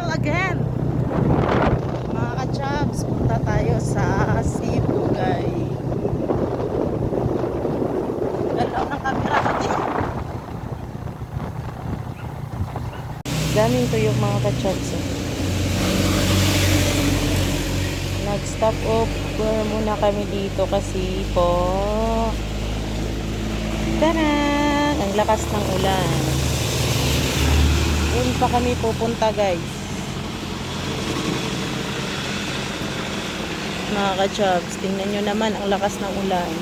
travel again. Mga ka-chubs, punta tayo sa Sibugay. Galaw ng camera natin. Daming tuyok mga ka-chubs. eh. Nag-stop over muna kami dito kasi po Tara! Ang lakas ng ulan. Doon pa kami pupunta guys. Mga ka-chubs, tingnan nyo naman ang lakas ng ulan.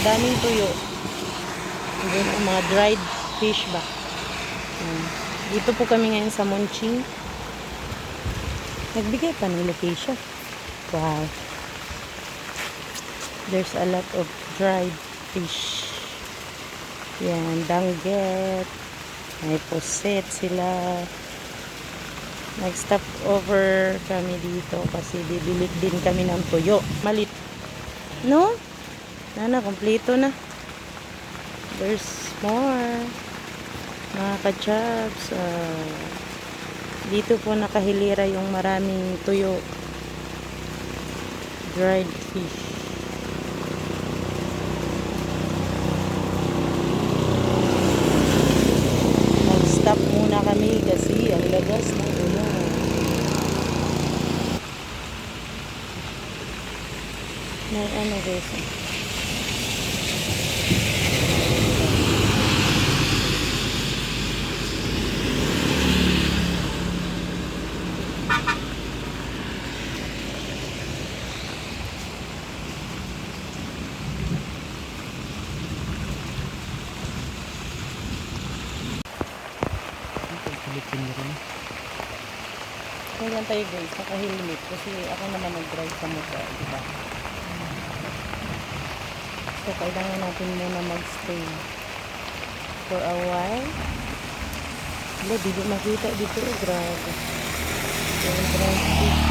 Daming tuyo. Doon ang mga dried fish ba. Dito po kami ngayon sa Monching. Nagbigay pa ng location. Wow. There's a lot of dried fish. Yan, danggit. May puset sila. Nag-stop over kami dito kasi bibili din kami ng tuyo. Malit. No? Nana, kompleto na. There's more. Mga kachabs. ah, dito po nakahilira yung maraming tuyo. Dried fish. Nag-stop muna kami kasi ang lagas ng ulan. May ano guys. Ganyan tayo guys, naka-helmet kasi ako naman nag-drive sa motor, di ba? So, kailangan natin muna mag-stay for a while. Wala, di makita dito. Oh, grabe. Entrance